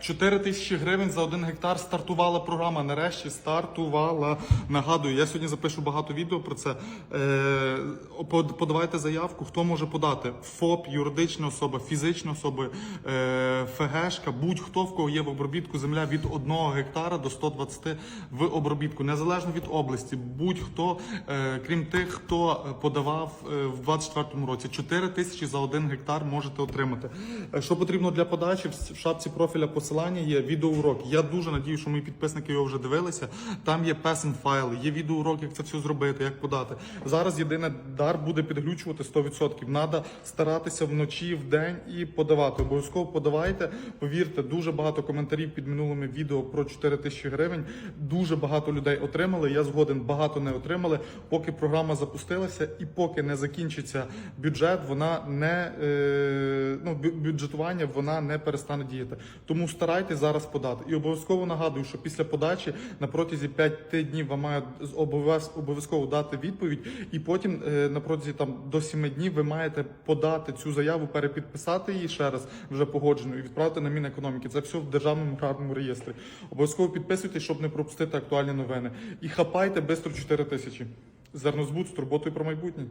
4 тисячі гривень за один гектар стартувала програма. Нарешті стартувала. Нагадую, я сьогодні запишу багато відео про це. Е, подавайте заявку. Хто може подати? ФОП, юридична особа, фізична особа, е, ФГшка, будь-хто в кого є в обробітку земля від 1 гектара до 120 в обробітку, незалежно від області. Будь-хто, е, крім тих, хто подавав в 24-му році, 4 тисячі за один гектар можете отримати. Що потрібно для подачі? В шапці профіля посилання є відеоурок. Я дуже надію, що мої підписники його вже дивилися. Там є песен файли, є відеоурок, як це все зробити, як подати. Зараз єдине дар буде підглючувати 100%. Надо старатися вночі, в день і подавати. Обов'язково подавайте. Повірте, дуже багато коментарів під минулими відео про 4 тисячі гривень. Дуже багато людей отримали. Я згоден, багато не отримали. Поки програма запустилася і поки не закінчиться бюджет, вона не е, ну, бюджетування вона не перестане діяти. Тому старайтесь зараз подати. І обов'язково нагадую, що після подачі на протязі 5 днів вам мають обов'язково дати відповідь, і потім е, на протязі там до 7 днів ви маєте подати цю заяву, перепідписати її ще раз вже погоджено і відправити на Мінекономіки. Це все в державному аграрному реєстрі. Обов'язково підписуйтесь, щоб не пропустити актуальні новини. І хапайте бистро 4 тисячі. Зернозбут з турботою про майбутнє.